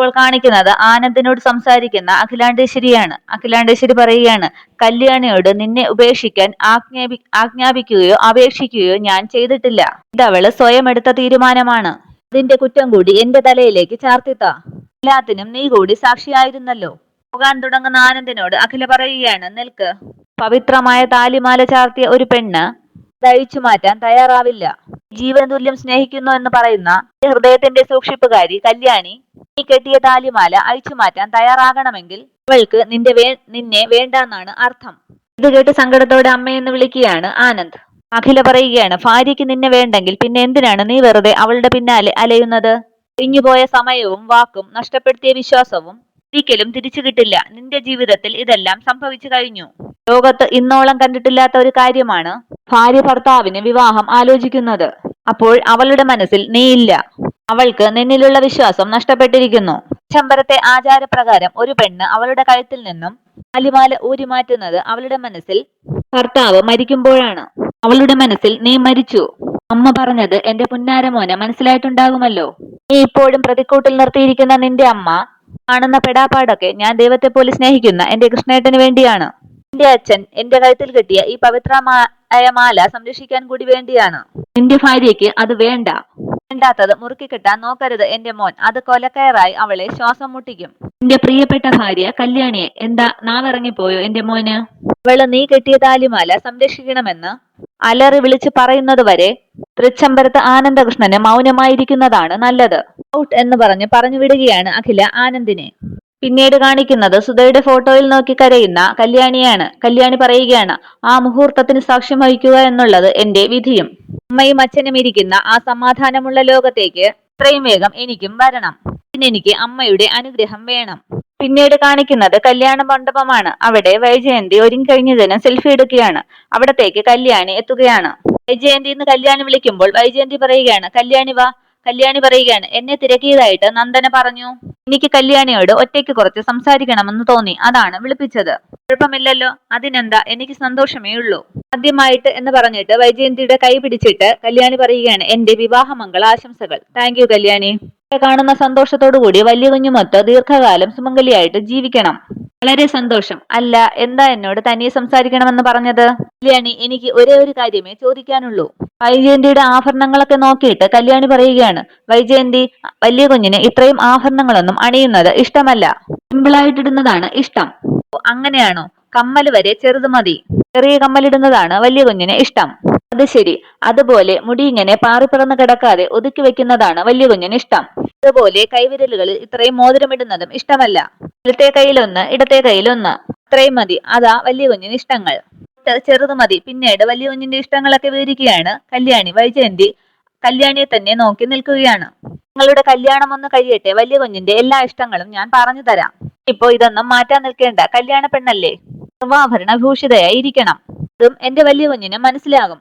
ഇപ്പോൾ കാണിക്കുന്നത് ആനന്ദിനോട് സംസാരിക്കുന്ന അഖിലാണ്ടേശ്വരിയാണ്. അഖിലാണ്ടേശ്വരി പറയുകയാണ് കല്യാണിയോട് നിന്നെ ഉപേക്ഷിക്കാൻ ആജ്ഞാപി ആജ്ഞാപിക്കുകയോ അപേക്ഷിക്കുകയോ ഞാൻ ചെയ്തിട്ടില്ല. ഇതവൾ സ്വയം എടുത്ത തീരുമാനമാണ്. അതിന്റെ കുറ്റം കൂടി എന്റെ തലയിലേക്ക് ചാർത്തിത്ത. എല്ലാത്തിനും നീ കൂടി സാക്ഷിയായിരുന്നല്ലോ. പോകാൻ തുടങ്ങുന്ന ആനന്ദിനോട് അഖില പറയുകയാണ് നിൽക്ക്. പവിത്രമായ താലിമാല ചാർത്തിയ ഒരു പെണ്ണ് ദയിച്ചു മാറ്റാൻ തയ്യാറാവില്ല. ജീവൻ തുല്യം സ്നേഹിക്കുന്നു എന്ന് പറയുന്ന ഹൃദയത്തിന്റെ സൂക്ഷിപ്പുകാരി കല്യാണി നീ കെട്ടിയ താലിമാല അഴിച്ചു മാറ്റാൻ തയ്യാറാകണമെങ്കിൽ അവൾക്ക് നിന്റെ വേ നിന്നെ വേണ്ടെന്നാണ് അർത്ഥം. ഇത് കേട്ട് സങ്കടത്തോടെ അമ്മയെന്ന് വിളിക്കുകയാണ് ആനന്ദ്. അഖില പറയുകയാണ് ഭാര്യയ്ക്ക് നിന്നെ വേണ്ടെങ്കിൽ പിന്നെ എന്തിനാണ് നീ വെറുതെ അവളുടെ പിന്നാലെ അലയുന്നത്? ഇഞ്ഞുപോയ സമയവും വാക്കും നഷ്ടപ്പെടുത്തിയ വിശ്വാസവും ഒരിക്കലും തിരിച്ചു കിട്ടില്ല. നിന്റെ ജീവിതത്തിൽ ഇതെല്ലാം സംഭവിച്ചു കഴിഞ്ഞു. ലോകത്ത് ഇന്നോളം കണ്ടിട്ടില്ലാത്ത ഒരു കാര്യമാണ് ഭാര്യ ഭർത്താവിന് വിവാഹം ആലോചിക്കുന്നത്. അപ്പോൾ അവളുടെ മനസ്സിൽ നീയില്ല അവൾക്ക് നിന്നിലുള്ള വിശ്വാസം നഷ്ടപ്പെട്ടിരിക്കുന്നു. ചമ്പരത്തെ ആചാരപ്രകാരം ഒരു പെണ്ണ് അവളുടെ കഴുത്തിൽ നിന്നും അലിമാല ഊരി മാറ്റുന്നത് അവളുടെ മനസ്സിൽ ഭർത്താവ് മരിക്കുമ്പോഴാണ്. അവളുടെ മനസ്സിൽ നീ മരിച്ചു. അമ്മ പറഞ്ഞത് എന്റെ പുന്നാരമോനെ മനസ്സിലായിട്ടുണ്ടാകുമല്ലോ. നീ ഇപ്പോഴും പ്രതിക്കൂട്ടിൽ നിർത്തിയിരിക്കുന്ന നിന്റെ അമ്മ കാണുന്ന പെടാപ്പാടൊക്കെ ഞാൻ ദൈവത്തെ പോലെ സ്നേഹിക്കുന്ന എന്റെ കൃഷ്ണേട്ടന് വേണ്ടിയാണ്. എന്റെ അച്ഛൻ എന്റെ കഴുത്തിൽ കെട്ടിയ ഈ പവിത്രമായ മാല സംരക്ഷിക്കാൻ കൂടി വേണ്ടിയാണ്. എന്റെ ഭാര്യയ്ക്ക് അത് വേണ്ട. വേണ്ടാത്തത് മുറുക്കി കെട്ടാൻ നോക്കരുത് എന്റെ മോൻ. അത് കൊലക്കയറായി അവളെ ശ്വാസം മുട്ടിക്കും. എന്റെ പ്രിയപ്പെട്ട ഭാര്യ കല്യാണിയെ എന്താ നാവിറങ്ങിപ്പോയോ എന്റെ മോന്? അവൾ നീ കെട്ടിയ താലിമാല സംരക്ഷിക്കണമെന്ന് അലറി വിളിച്ച് പറയുന്നത് വരെ തൃച്ചംബരത്ത് ആനന്ദകൃഷ്ണന് മൗനമായിരിക്കുന്നതാണ് നല്ലത്. ഔട്ട് എന്ന് പറഞ്ഞ് പറഞ്ഞു വിടുകയാണ് അഖില ആനന്ദിനെ. പിന്നീട് കാണിക്കുന്നത് സുധയുടെ ഫോട്ടോയിൽ നോക്കി കരയുന്ന കല്യാണിയാണ്. കല്യാണി പറയുകയാണ് ആ മുഹൂർത്തത്തിന് സാക്ഷ്യം വഹിക്കുക എന്നുള്ളത് എന്റെ വിധിയും. അമ്മയും അച്ഛനും ഇരിക്കുന്ന ആ സമാധാനമുള്ള ലോകത്തേക്ക് ഇത്രയും വേഗം എനിക്കും വരണം. ഇതിനെനിക്ക് അമ്മയുടെ അനുഗ്രഹം വേണം. പിന്നീട് കാണിക്കുന്നത് കല്യാണ മണ്ഡപമാണ്. അവിടെ വൈജയന്തി ഒരുങ്ങി കഴിഞ്ഞതിന് സെൽഫി എടുക്കുകയാണ്. അവിടത്തേക്ക് കല്യാണി എത്തുകയാണ്. വൈജയന്തി എന്ന് കല്യാണി വിളിക്കുമ്പോൾ വൈജയന്തി പറയുകയാണ് കല്യാണി വാ കല്യാണി പറയുകയാണ്. എന്നെ തിരക്കിയതായിട്ട് നന്ദന പറഞ്ഞു. എനിക്ക് കല്യാണിയോട് ഒറ്റയ്ക്ക് കുറച്ച് സംസാരിക്കണമെന്ന് തോന്നി. അതാണ് വിളിപ്പിച്ചത്. കുഴപ്പമില്ലല്ലോ. അതിനെന്താ? എനിക്ക് സന്തോഷമേ ഉള്ളൂ. ആദ്യമായിട്ട് എന്ന് പറഞ്ഞിട്ട് വൈജയന്തിയുടെ കൈ പിടിച്ചിട്ട് കല്യാണി പറയുകയാണ് എന്റെ വിവാഹമംഗള ആശംസകൾ താങ്ക് കല്യാണി. കാണുന്ന സന്തോഷത്തോടു കൂടി വലിയ കുഞ്ഞുമൊത്ത് ദീർഘകാലം സുമംഗലിയായിട്ട് ജീവിക്കണം. വളരെ സന്തോഷം. അല്ല എന്താ എന്നോട് തനിയെ സംസാരിക്കണമെന്ന് പറഞ്ഞത്? കല്യാണി എനിക്ക് ഒരേ ഒരു കാര്യമേ ചോദിക്കാനുള്ളൂ. വൈജയന്തിയുടെ ആഭരണങ്ങളൊക്കെ നോക്കിയിട്ട് കല്യാണി പറയുകയാണ് വൈജയന്തി വലിയ കുഞ്ഞിന് ഇത്രയും ആഭരണങ്ങളൊന്നും അണിയുന്നത് ഇഷ്ടമല്ല. സിമ്പിളായിട്ടിടുന്നതാണ് ഇഷ്ടം. അങ്ങനെയാണോ? കമ്മൽ വരെ ചെറുത് മതി. ചെറിയ കമ്മലിടുന്നതാണ് വലിയ കുഞ്ഞിന് ഇഷ്ടം. അത് ശരി. അതുപോലെ മുടി ഇങ്ങനെ പാറിപ്പറന്ന് കിടക്കാതെ ഒതുക്കി വെക്കുന്നതാണ് വലിയ കുഞ്ഞിന് ഇഷ്ടം. അതുപോലെ കൈവിരലുകളിൽ ഇത്രയും മോതിരമിടുന്നതും ഇഷ്ടമല്ല. വലത്തെ കയ്യിലൊന്ന് ഇടത്തെ കയ്യിലൊന്ന് അത്രയും മതി. അതാ വലിയ കുഞ്ഞിന് ഇഷ്ടങ്ങൾ. ചെറുത് മതി. പിന്നീട് വലിയ കുഞ്ഞിന്റെ ഇഷ്ടങ്ങളൊക്കെ വിവരിക്കുകയാണ് കല്യാണി വൈജയന്തി കല്യാണിയെ തന്നെ നോക്കി നിൽക്കുകയാണ്. നിങ്ങളുടെ കല്യാണം ഒന്ന് കഴിയട്ടെ. വലിയ കുഞ്ഞിന്റെ എല്ലാ ഇഷ്ടങ്ങളും ഞാൻ പറഞ്ഞു തരാം. ഇപ്പോ ഇതൊന്നും മാറ്റാൻ നിൽക്കേണ്ട. കല്യാണ പെണ്ണല്ലേ? സർവാഭരണ ഭൂഷിതയായി ഇരിക്കണം ഇതും എന്റെ വലിയ കുഞ്ഞിന് മനസ്സിലാകും.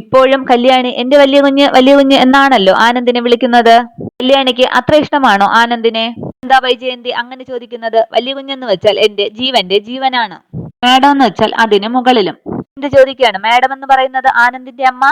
ഇപ്പോഴും കല്യാണി എന്റെ വലിയ കുഞ്ഞ് വലിയ കുഞ്ഞ് എന്നാണല്ലോ ആനന്ദിനെ വിളിക്കുന്നത്? കല്യാണിക്ക് അത്ര ഇഷ്ടമാണോ ആനന്ദിനെ? എന്താ വൈജയന്തി അങ്ങനെ ചോദിക്കുന്നത്? വലിയ കുഞ്ഞെന്ന് വെച്ചാൽ എന്റെ ജീവന്റെ ജീവനാണ്. മാഡം എന്ന് വെച്ചാൽ അതിന് മുകളിലും. എന്റെ ചോദിക്കുകയാണ്? മാഡം എന്ന് പറയുന്നത് ആനന്ദിന്റെ അമ്മ?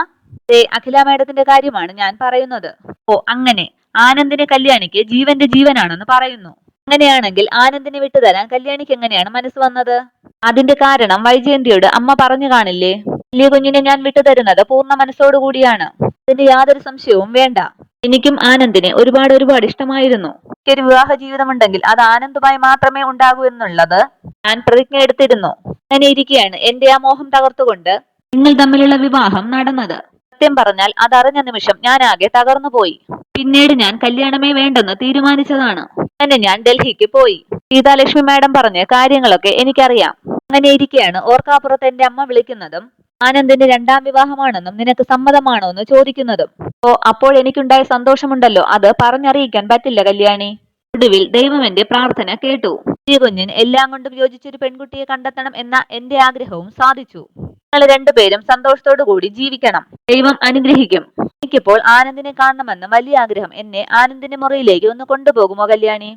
അഖില മാഡത്തിന്റെ കാര്യമാണ് ഞാൻ പറയുന്നത്. ഓ അങ്ങനെ. ആനന്ദിനെ കല്യാണിക്ക് ജീവന്റെ ജീവനാണെന്ന് പറയുന്നു. അങ്ങനെയാണെങ്കിൽ ആനന്ദിനെ വിട്ടുതരാൻ കല്യാണിക്ക് എങ്ങനെയാണ് മനസ്സ് വന്നത്? അതിന്റെ കാരണം വൈജയന്തിയോട് അമ്മ പറഞ്ഞു കാണില്ലേ? വലിയ കുഞ്ഞിനെ ഞാൻ വിട്ടുതരുന്നത് പൂർണ മനസ്സോടുകൂടിയാണ് അതിന്റെ യാതൊരു സംശയവും വേണ്ട. എനിക്കും ആനന്ദിനെ ഒരുപാട് ഒരുപാട് ഇഷ്ടമായിരുന്നു. എനിക്കൊരു വിവാഹ ജീവിതമുണ്ടെങ്കിൽ അത് ആനന്ദമായി മാത്രമേ ഉണ്ടാകൂ എന്നുള്ളത് ഞാൻ പ്രതിജ്ഞ എടുത്തിരുന്നു. അങ്ങനെ ഇരിക്കുകയാണ് എന്റെ ആ മോഹം തകർത്തുകൊണ്ട് നിങ്ങൾ തമ്മിലുള്ള വിവാഹം നടന്നത്. സത്യം പറഞ്ഞാൽ അതറിഞ്ഞ നിമിഷം ഞാൻ ആകെ തകർന്നു പോയി. പിന്നീട് ഞാൻ കല്യാണമേ വേണ്ടെന്ന് തീരുമാനിച്ചതാണ്. അങ്ങനെ ഞാൻ ഡൽഹിക്ക് പോയി. സീതാലക്ഷ്മി മാഡം പറഞ്ഞ കാര്യങ്ങളൊക്കെ എനിക്കറിയാം. അങ്ങനെ ഇരിക്കെയാണ് ഓർക്കാപ്പുറത്ത് എന്റെ അമ്മ വിളിക്കുന്നതും ആനന്ദിന്റെ രണ്ടാം വിവാഹമാണെന്നും നിനക്ക് സമ്മതമാണോ എന്ന് ചോദിക്കുന്നതും. ഓ അപ്പോൾ എനിക്കുണ്ടായ സന്തോഷമുണ്ടല്ലോ. അത് പറഞ്ഞറിയിക്കാൻ പറ്റില്ല കല്യാണി. ഒടുവിൽ ദൈവം എന്റെ പ്രാർത്ഥന കേട്ടു. ഈ കുഞ്ഞിന് എല്ലാം കൊണ്ടും യോജിച്ചൊരു പെൺകുട്ടിയെ കണ്ടെത്തണം എന്ന എന്റെ ആഗ്രഹവും സാധിച്ചു. നിങ്ങൾ രണ്ടുപേരും സന്തോഷത്തോടു കൂടി ജീവിക്കണം. ദൈവം അനുഗ്രഹിക്കും. എനിക്കിപ്പോൾ ആനന്ദിനെ കാണണമെന്ന് വലിയ ആഗ്രഹം എന്നെ ആനന്ദിന്റെ മുറിയിലേക്ക് ഒന്ന് കൊണ്ടുപോകുമോ കല്യാണി?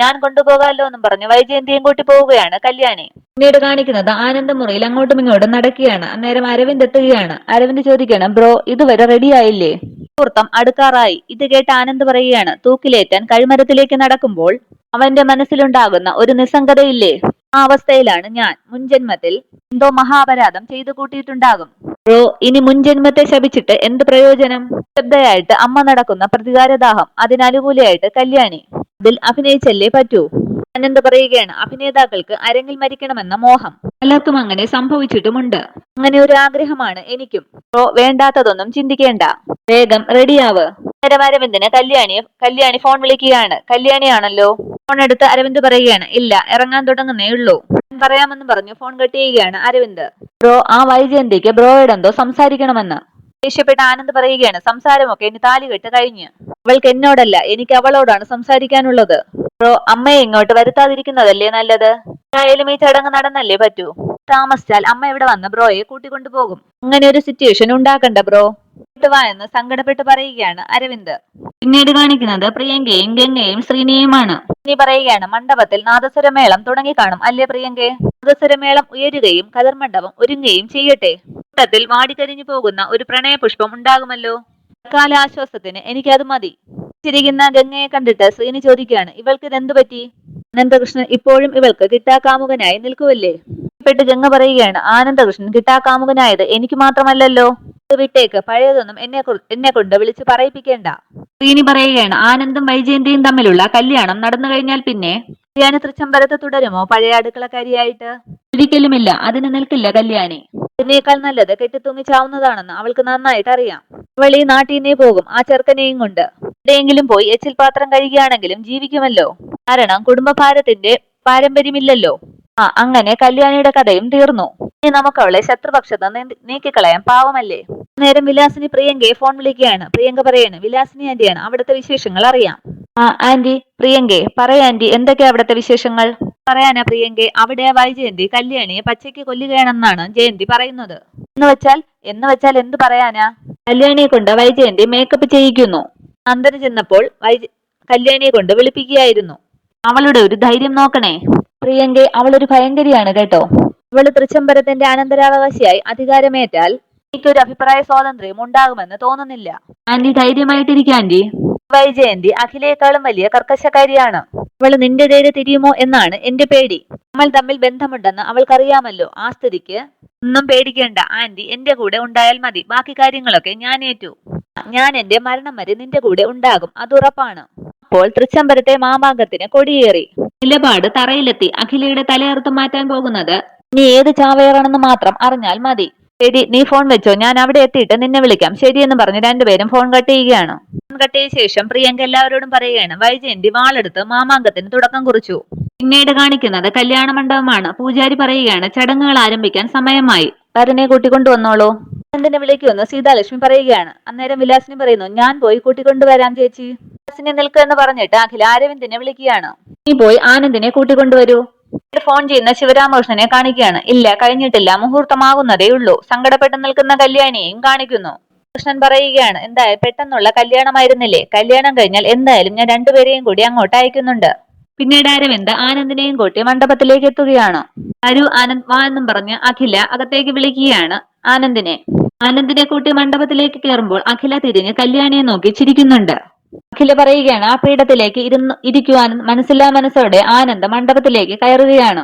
ഞാൻ കൊണ്ടുപോകാമല്ലോ എന്നും പറഞ്ഞു. വൈജയന്തിയും കൂട്ടി പോവുകയാണ് കല്യാണി. പിന്നീട് കാണിക്കുന്നത് ആനന്ദമുറിയിൽ അങ്ങോട്ടും ഇങ്ങോട്ടും നടക്കുകയാണ്. അന്നേരം അരവിന്ദ് എത്തുകയാണ്. അരവിന്ദ് ചോദിക്കണം ബ്രോ ഇതുവരെ റെഡി ആയില്ലേ? മുഹൂർത്തം അടുക്കാറായി. ഇത് കേട്ട് ആനന്ദ് പറയുകയാണ് തൂക്കിലേറ്റാൻ കഴിമരത്തിലേക്ക് നടക്കുമ്പോൾ അവന്റെ മനസ്സിലുണ്ടാകുന്ന ഒരു നിസ്സംഗതയില്ലേ? ആ അവസ്ഥയിലാണ് ഞാൻ. മുൻജന്മത്തിൽ എന്തോ മഹാപരാധം ചെയ്തു കൂട്ടിയിട്ടുണ്ടാകും. ബ്രോ ഇനി മുൻജന്മത്തെ ശപിച്ചിട്ട് എന്ത് പ്രയോജനം? ശബ്ദയായിട്ട് അമ്മ നടക്കുന്ന പ്രതികാരദാഹം അതിനനുകൂലിയായിട്ട് കല്യാണി. അതിൽ അഭിനയിച്ചല്ലേ പറ്റൂ? ആനന്ദ് പറയുകയാണ്? അഭിനേതാക്കൾക്ക് അരങ്ങിൽ മരിക്കണമെന്ന മോഹം. പലർക്കും അങ്ങനെ സംഭവിച്ചിട്ടുമുണ്ട്. അങ്ങനെ ഒരു ആഗ്രഹമാണ് എനിക്കും. പ്രോ വേണ്ടാത്തതൊന്നും ചിന്തിക്കേണ്ട. വേഗം റെഡിയാവ്. നേരം അരവിന്ദിന് കല്യാണി കല്യാണി ഫോൺ വിളിക്കുകയാണ്. കല്യാണിയാണല്ലോ. ഫോൺ എടുത്ത് അരവിന്ദ് പറയുകയാണ്. ഇല്ല ഇറങ്ങാൻ തുടങ്ങുന്നേ ഉള്ളൂ. പറയാമെന്ന് പറഞ്ഞു ഫോൺ കട്ട് ചെയ്യുകയാണ് അരവിന്ദ്. ബ്രോ ആ വൈജയന്തിക്ക് ബ്രോയോടെന്തോ സംസാരിക്കണമെന്ന്. ദേഷ്യപ്പെട്ട ആനന്ദ് പറയുകയാണ് സംസാരമൊക്കെ ഇനി താലികെട്ട് കഴിഞ്ഞ്. അവൾക്ക് എന്നോടല്ല എനിക്ക് അവളോടാണ് സംസാരിക്കാനുള്ളത്. അപ്പോ അമ്മയെ ഇങ്ങോട്ട് വരുത്താതിരിക്കുന്നതല്ലേ നല്ലത്? എന്തായാലും ഈ ചടങ്ങ് നടന്നല്ലേ പറ്റൂ? താമസിച്ചാൽ അമ്മ ഇവിടെ വന്ന ബ്രോയെ കൂട്ടിക്കൊണ്ടുപോകും അങ്ങനെ ഒരു സിറ്റുവേഷൻ ഉണ്ടാക്കണ്ട ബ്രോ. വാ എന്ന് സങ്കടപ്പെട്ട് പറയുകയാണ് അരവിന്ദ്. പിന്നീട് കാണിക്കുന്നത് പ്രിയങ്കയും ഗംഗയും ശ്രീനിയുമാണ്. ഇനി പറയുകയാണ് മണ്ഡപത്തിൽ നാദസ്വരമേളം തുടങ്ങി കാണും അല്ലേ പ്രിയങ്കെ? നാദസ്വരമേളം ഉയരുകയും കതിർമണ്ഡപം ഒരുങ്ങുകയും ചെയ്യട്ടെ. കൂട്ടത്തിൽ വാടിക്കരിഞ്ഞു പോകുന്ന ഒരു പ്രണയപുഷ്പം ഉണ്ടാകുമല്ലോ. കാല ആശ്വാസത്തിന് എനിക്കത് മതി. ചിരിക്കുന്ന ഗംഗയെ കണ്ടിട്ട് ശ്രീനി ചോദിക്കുകയാണ് ഇവൾക്ക് ഇതെന്തു പറ്റി? അനന്തകൃഷ്ണൻ ഇപ്പോഴും ഇവൾക്ക് കിട്ടാക്കാമുകനായി നിൽക്കുവല്ലേ? പെട്ട് ഗംഗ പറയുകയാണ് ആനന്ദകൃഷ്ണൻ കിട്ടാക്കാമുകനായത് എനിക്ക് മാത്രമല്ലല്ലോ. വിട്ടേക്ക്. പഴയതൊന്നും എന്നെ എന്നെ കൊണ്ട് വിളിച്ച് പറയിപ്പിക്കേണ്ട. ശ്രീനി പറയുകയാണ് ആനന്ദും വൈജയന്തിയും തമ്മിലുള്ള കല്യാണം നടന്നു കഴിഞ്ഞാൽ പിന്നെ കല്യാണ തൃച്ചംബരത്ത് തുടരുമോ പഴയ അടുക്കളക്കാരിയായിട്ട്? ഒരിക്കലുമില്ല. അതിന് നിൽക്കില്ല കല്യാണി. ഇതിനേക്കാൾ നല്ലത് കെട്ടിത്തൂങ്ങിച്ചാവുന്നതാണെന്ന് അവൾക്ക് നന്നായിട്ട് അറിയാം. അവൾ ഈ നാട്ടിൽ നിന്നേ പോകും ആ ചെറുക്കനെയും കൊണ്ട്. എവിടെയെങ്കിലും പോയി എച്ചിൽ പാത്രം കഴുകിയാണെങ്കിലും ജീവിക്കുമല്ലോ. കാരണം കുടുംബഭാരത്തിന്റെ പാരമ്പര്യമില്ലല്ലോ. ആ അങ്ങനെ കല്യാണിയുടെ കഥയും തീർന്നു. ഇനി നമുക്ക് അവളെ ശത്രുപക്ഷത്ത് നീ- നീക്കിക്കളയാൻ പാവമല്ലേ? നേരം വിലാസിനി പ്രിയങ്കയെ ഫോൺ വിളിക്കുകയാണ്. പ്രിയങ്ക പറയാണ് വിലാസിനി ആന്റിയാണ് അവിടുത്തെ വിശേഷങ്ങൾ അറിയാം. ആ ആന്റി പ്രിയങ്കെ പറയാ ആന്റി എന്തൊക്കെയാ അവിടുത്തെ വിശേഷങ്ങൾ? പറയാനാ പ്രിയങ്കെ അവിടെ വൈജയന്തി കല്യാണിയെ പച്ചയ്ക്ക് കൊല്ലുകയാണെന്നാണ് ജയന്തി പറയുന്നത്. എന്ന് വെച്ചാൽ എന്ന് വെച്ചാൽ എന്ത് പറയാനാ? കല്യാണിയെ കൊണ്ട് വൈജയന്തി മേക്കപ്പ് ചെയ്യിക്കുന്നു. നന്ദന ചെന്നപ്പോൾ വൈജ കല്യാണിയെ കൊണ്ട് വിളിപ്പിക്കുകയായിരുന്നു. അവളുടെ ഒരു ധൈര്യം നോക്കണേ. പ്രിയങ്കെ അവളൊരു ഭയങ്കരിയാണ് കേട്ടോ. ഇവൾ തൃച്ചംബരത്തിന്റെ അനന്തരാവകാശിയായി അധികാരമേറ്റാൽ എനിക്കൊരു അഭിപ്രായ സ്വാതന്ത്ര്യം ഉണ്ടാകുമെന്ന് തോന്നുന്നില്ല. ആന്റി ധൈര്യമായിട്ടിരിക്കാൻ ആന്റി. വൈജയന്തി അഖിലേക്കാളും വലിയ കർക്കശക്കാരിയാണ് അവൾ നിന്റെ നേരെ തിരിയുമോ എന്നാണ് എന്റെ പേടി. നമ്മൾ തമ്മിൽ ബന്ധമുണ്ടെന്ന് അവൾക്കറിയാമല്ലോ. ആ സ്ഥിതിക്ക് ഒന്നും പേടിക്കേണ്ട. ആന്റി എന്റെ കൂടെ ഉണ്ടായാൽ മതി. ബാക്കി കാര്യങ്ങളൊക്കെ ഞാൻ ഏറ്റു ഞാൻ എന്റെ മരണം വരെ നിന്റെ കൂടെ ഉണ്ടാകും. അത് ഉറപ്പാണ്. അപ്പോൾ തൃച്ചംബരത്തെ മാമാങ്കത്തിന് കൊടിയേറി. നിലപാട് തറയിലെത്തി. അഖിലയുടെ തലയറുത്ത് മാറ്റാൻ പോകുന്നത് നീ ഏത് ചാവേറാണെന്ന് മാത്രം അറിഞ്ഞാൽ മതി. ശരി നീ ഫോൺ വെച്ചോ? ഞാൻ അവിടെ എത്തിയിട്ട് നിന്നെ വിളിക്കാം. ശരിയെന്ന് പറഞ്ഞ് രണ്ടുപേരും ഫോൺ കട്ട് ചെയ്യുകയാണ്. ഫോൺ കട്ട് ചെയ്ത ശേഷം പ്രിയങ്ക എല്ലാവരോടും പറയുകയാണ് വൈജയന്തി വാളെടുത്ത് മാമാങ്കത്തിന് തുടക്കം കുറിച്ചു. പിന്നീട് കാണിക്കുന്നത് കല്യാണ മണ്ഡപമാണ്. പൂജാരി പറയുകയാണ് ചടങ്ങുകൾ ആരംഭിക്കാൻ സമയമായി. വരനെ കൂട്ടിക്കൊണ്ടുവന്നോളൂ എന്തിനെ വിളിക്കുമെന്ന് സീതാലക്ഷ്മി പറയുകയാണ്. അന്നേരം വിലാസിനി പറയുന്നു ഞാൻ പോയി കൂട്ടിക്കൊണ്ടുവരാം ചേച്ചി. വിലാസിനെ നിൽക്കുക എന്ന് പറഞ്ഞിട്ട് അഖില അരവിന്ദിനെ വിളിക്കുകയാണ്. നീ പോയി ആനന്ദിനെ കൂട്ടിക്കൊണ്ടുവരൂ ഫോൺ ചെയ്യുന്ന ശിവരാമകൃഷ്ണനെ കാണിക്കുകയാണ്. ഇല്ല കഴിഞ്ഞിട്ടില്ല. മുഹൂർത്തമാകുന്നതേ ഉള്ളൂ. സങ്കടപ്പെട്ട് നിൽക്കുന്ന കല്യാണിയെയും കാണിക്കുന്നു. കൃഷ്ണൻ പറയുകയാണ് എന്തായാലും പെട്ടെന്നുള്ള കല്യാണമായിരുന്നില്ലേ? കല്യാണം കഴിഞ്ഞാൽ എന്തായാലും ഞാൻ രണ്ടുപേരെയും കൂടി അങ്ങോട്ട് അയക്കുന്നുണ്ട്. പിന്നീട് അരവിന്ദ് ആനന്ദിനെയും കൂട്ടി മണ്ഡപത്തിലേക്ക് എത്തുകയാണ്. അരു ആനന്ദ് വാ എന്നും പറഞ്ഞ് അഖില അകത്തേക്ക് വിളിക്കുകയാണ് ആനന്ദിനെ. ആനന്ദിനെ കൂട്ടി മണ്ഡപത്തിലേക്ക് കയറുമ്പോൾ അഖില തിരിഞ്ഞ് കല്യാണിയെ നോക്കി ചിരിക്കുന്നുണ്ട്. അഖില പറയുകയാണ് ആ പീഠത്തിലേക്ക് ഇരുന്ന് ഇരിക്കുവാൻ മനസ്സില്ലാ മനസ്സോടെ ആനന്ദ് മണ്ഡപത്തിലേക്ക് കയറുകയാണ്.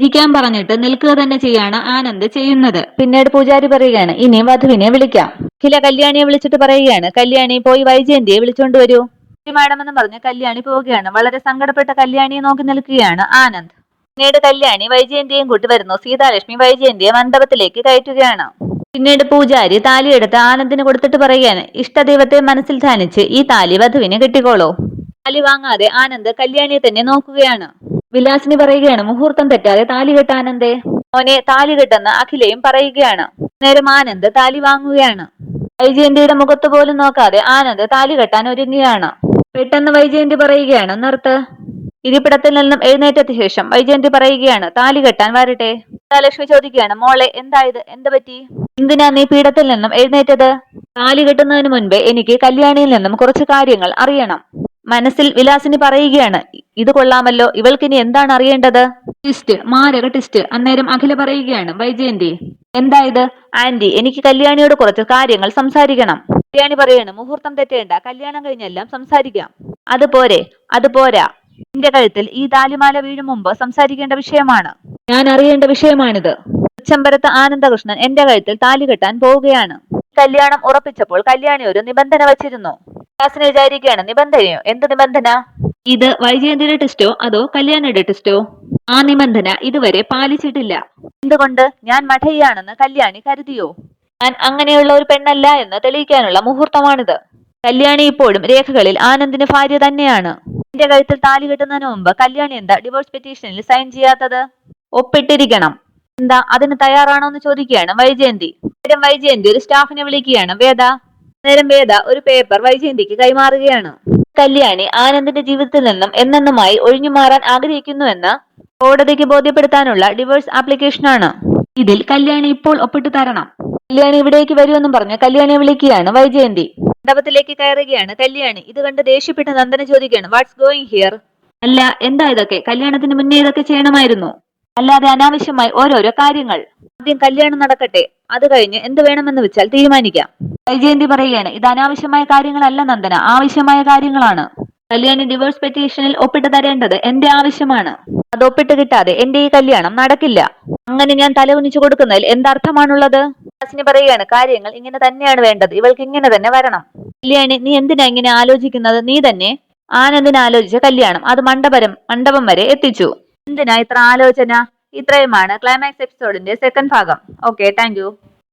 ഇരിക്കാൻ പറഞ്ഞിട്ട് നിൽക്കുക തന്നെ ചെയ്യാണ് ആനന്ദ് ചെയ്യുന്നത്. പിന്നീട് പൂജാരി പറയുകയാണ് ഇനി വധുവിനെ വിളിക്കാം. അഖില കല്യാണിയെ വിളിച്ചിട്ട് പറയുകയാണ് കല്യാണി പോയി വൈജയന്തിയെ വിളിച്ചോണ്ട് വരൂ. മാഡം എന്ന് പറഞ്ഞ് കല്യാണി പോവുകയാണ്. വളരെ സങ്കടപ്പെട്ട കല്യാണിയെ നോക്കി നിൽക്കുകയാണ് ആനന്ദ്. പിന്നീട് കല്യാണി വൈജയന്തിയും കൂട്ടി വരുന്നു. സീതാലക്ഷ്മി വൈജയന്തിയെ മണ്ഡപത്തിലേക്ക് കയറ്റുകയാണ്. പിന്നീട് പൂജാരി താലിയെടുത്ത് ആനന്ദിന് കൊടുത്തിട്ട് പറയുകയാണ് ഇഷ്ടദൈവത്തെ മനസ്സിൽ ധ്യാനിച്ച് ഈ താലി വധുവിനെ കെട്ടിക്കോളൂ. താലി വാങ്ങാതെ ആനന്ദ് കല്യാണിയെ തന്നെ നോക്കുകയാണ്. വിലാസിനി പറയുകയാണ് മുഹൂർത്തം തെറ്റാതെ താലി കെട്ട ആനന്ദേ. മോനെ താലി കെട്ടെന്ന് അഖിലയും പറയുകയാണ്. നേരം ആനന്ദ് താലി വാങ്ങുകയാണ്. വൈജയന്തിയുടെ മുഖത്ത് പോലും നോക്കാതെ ആനന്ദ് താലി കെട്ടാൻ ഒരുങ്ങുകയാണ്. പെട്ടെന്ന് വൈജയന്തി പറയുകയാണ് നിർത്ത്. ഇരിപ്പിടത്തിൽ നിന്നും എഴുന്നേറ്റത്തിന് ശേഷം വൈജയന്തി പറയുകയാണ് താലി കെട്ടാൻ വരട്ടെ. ലക്ഷ്മി ചോദിക്കുകയാണ് മോളെ എന്തായത് എന്ത് പറ്റി? എന്തിനാ നീ പീഠത്തിൽ നിന്നും എഴുന്നേറ്റത്? താലി കെട്ടുന്നതിന് മുൻപേ എനിക്ക് കല്യാണിയിൽ നിന്നും കുറച്ച് കാര്യങ്ങൾ അറിയണം. മനസ്സിൽ വിലാസിനി പറയുകയാണ് ഇത് കൊള്ളാമല്ലോ ഇവൾക്കിനി എന്താണ് അറിയേണ്ടത്? ടിസ്റ്റ് മാരക ടിസ്റ്റ്. അന്നേരം അഖില പറയുകയാണ് വൈജയന്തി എന്തായത് ആന്റി എനിക്ക് കല്യാണിയോട് കുറച്ച് കാര്യങ്ങൾ സംസാരിക്കണം. കല്യാണി പറയാണ് മുഹൂർത്തം തെറ്റേണ്ട കല്യാണം കഴിഞ്ഞെല്ലാം സംസാരിക്കാം. അത് പോരെ. നിന്റെ കഴുത്തിൽ ഈ താലിമാല വീഴും മുമ്പ് സംസാരിക്കേണ്ട വിഷയമാണ്. ഞാൻ അറിയേണ്ട വിഷയമാണിത്. ചെമ്പരത്ത് ആനന്ദകൃഷ്ണൻ എന്റെ കഴുത്തിൽ താലി കെട്ടാൻ പോവുകയാണ്. കല്യാണം ഉറപ്പിച്ചപ്പോൾ കല്യാണി ഒരു നിബന്ധന വച്ചിരുന്നു. ദാസിനെ വിചാരിക്കുകയാണ് നിബന്ധനയോ? എന്ത് നിബന്ധന? ഇത് വൈജയന്തിയുടെ ടെസ്റ്റോ അതോ കല്യാണിയുടെ ടെസ്റ്റോ? ആ നിബന്ധന ഇതുവരെ പാലിച്ചിട്ടില്ല. എന്തുകൊണ്ട്? ഞാൻ മഠയാണെന്ന് കല്യാണി കരുതിയോ? ഞാൻ അങ്ങനെയുള്ള ഒരു പെണ്ണല്ല എന്ന് തെളിയിക്കാനുള്ള മുഹൂർത്തമാണിത്. കല്യാണി ഇപ്പോഴും രേഖകളിൽ ആനന്ദിന് ഭാര്യ തന്നെയാണ്. എന്റെ കഴുത്തിൽ താലി കെട്ടുന്നതിന് മുമ്പ് കല്യാണി എന്താ ഡിവോഴ്സ് പെറ്റീഷനിൽ സൈൻ ചെയ്യാത്തത്? ഒപ്പിട്ടിരിക്കണം. എന്താ അതിന് തയ്യാറാണോ എന്ന് ചോദിക്കുകയാണ് വൈജയന്തി. നേരം വൈജയന്തി ഒരു സ്റ്റാഫിനെ വിളിക്കുകയാണ്. വേദ നേരം വേദ ഒരു പേപ്പർ വൈജയന്തിക്ക് കൈമാറുകയാണ്. കല്യാണി ആനന്ദിന്റെ ജീവിതത്തിൽ നിന്നും എന്നെന്നുമായി ഒഴിഞ്ഞു മാറാൻ ആഗ്രഹിക്കുന്നുവെന്ന് കോടതിക്ക് ബോധ്യപ്പെടുത്താനുള്ള ഡിവോഴ്സ് ആപ്ലിക്കേഷനാണ് ഇതിൽ കല്യാണി ഇപ്പോൾ ഒപ്പിട്ട് തരണം. കല്യാണി ഇവിടേക്ക് വരുമെന്നും പറഞ്ഞ് കല്യാണിയെ വിളിക്കുകയാണ് വൈജയന്തി. മണ്ഡപത്തിലേക്ക് കയറുകയാണ്. കല്യാണി ഇത് കണ്ട് ദേഷ്യപ്പെട്ട് നന്ദന ചോദിക്കുകയാണ്. വാട്ട്സ് ഗോയിങ് ഹിയർ അല്ല എന്താ ഇതൊക്കെ? കല്യാണത്തിന് മുന്നേ ഇതൊക്കെ ചെയ്യണമായിരുന്നു. അല്ലാതെ അനാവശ്യമായി ഓരോരോ കാര്യങ്ങൾ. ആദ്യം കല്യാണം നടക്കട്ടെ. അത് കഴിഞ്ഞ് എന്ത് വേണമെന്ന് വെച്ചാൽ തീരുമാനിക്കാം. വൈജയന്തി പറയുകയാണ് ഇത് അനാവശ്യമായ കാര്യങ്ങളല്ല നന്ദന ആവശ്യമായ കാര്യങ്ങളാണ്. കല്യാണി ഡിവോഴ്സ് പെറ്റീഷനിൽ ഒപ്പിട്ട് തരേണ്ടത് എന്റെ ആവശ്യമാണ്. അത് ഒപ്പിട്ട് കിട്ടാതെ എന്റെ ഈ കല്യാണം നടക്കില്ല. അങ്ങനെ ഞാൻ തലകുനിച്ചു കൊടുക്കുന്നതിൽ എന്തർത്ഥമാണുള്ളത്? ദാസിനി പറയുകയാണ് കാര്യങ്ങൾ ഇങ്ങനെ തന്നെയാണ് വേണ്ടത്. ഇവൾക്ക് ഇങ്ങനെ തന്നെ വരണം. കല്യാണി നീ എന്തിനാ ഇങ്ങനെ ആലോചിക്കുന്നത്? നീ തന്നെ ആനന്ദിന് ആലോചിച്ച കല്യാണം. അത് മണ്ഡപരം മണ്ഡപം വരെ എത്തിച്ചു. എന്തിനാ ഇത്ര ആലോചന? ഇത്രയുമാണ് ക്ലൈമാക്സ് എപ്പിസോഡിന്റെ സെക്കൻഡ് ഭാഗം. Okay thank